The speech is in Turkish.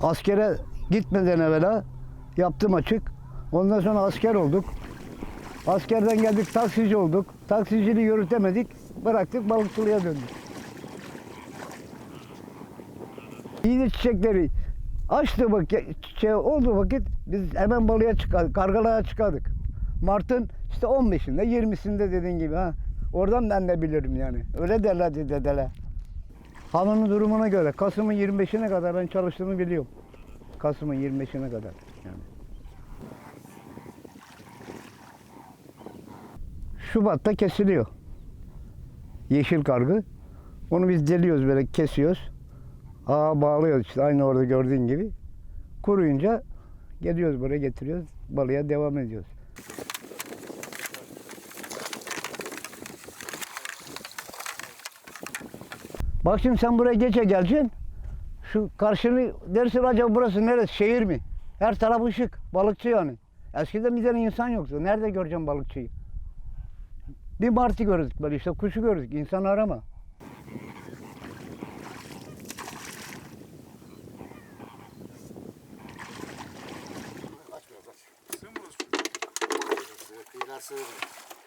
Askere gitmeden evvela yaptım açık. Ondan sonra asker olduk. Askerden geldik taksici olduk. Taksiciliği yürütemedik. Bıraktık balıkçılığa döndük. İyi çiçekleri açtı vakit, şey oldu vakit biz hemen balığa çıkardık, kargalığa çıkardık. Mart'ın işte 15'inde 20'sinde dediğin gibi ha. Oradan ben de bilirim yani. Öyle derler dedeler. Havanın durumuna göre Kasım'ın 25'ine kadar ben çalıştığımı biliyorum. Kasım'ın 25'ine kadar yani. Şubat'ta kesiliyor. Yeşil kargı. Onu biz deliyoruz böyle kesiyoruz. Ağa bağlıyoruz işte aynı orada gördüğün gibi. Kuruyunca geliyoruz buraya getiriyoruz. Balığa devam ediyoruz. Bak şimdi sen buraya geçe geleceksin. Şu karşını dersin acaba burası neresi? Şehir mi? Her taraf ışık. Balıkçı yani. Eskiden bir tane insan yoktu. Nerede göreceğim balıkçıyı? Bir martı gördük böyle işte kuşu gördük. İnsan arama. Kıyılar sığır.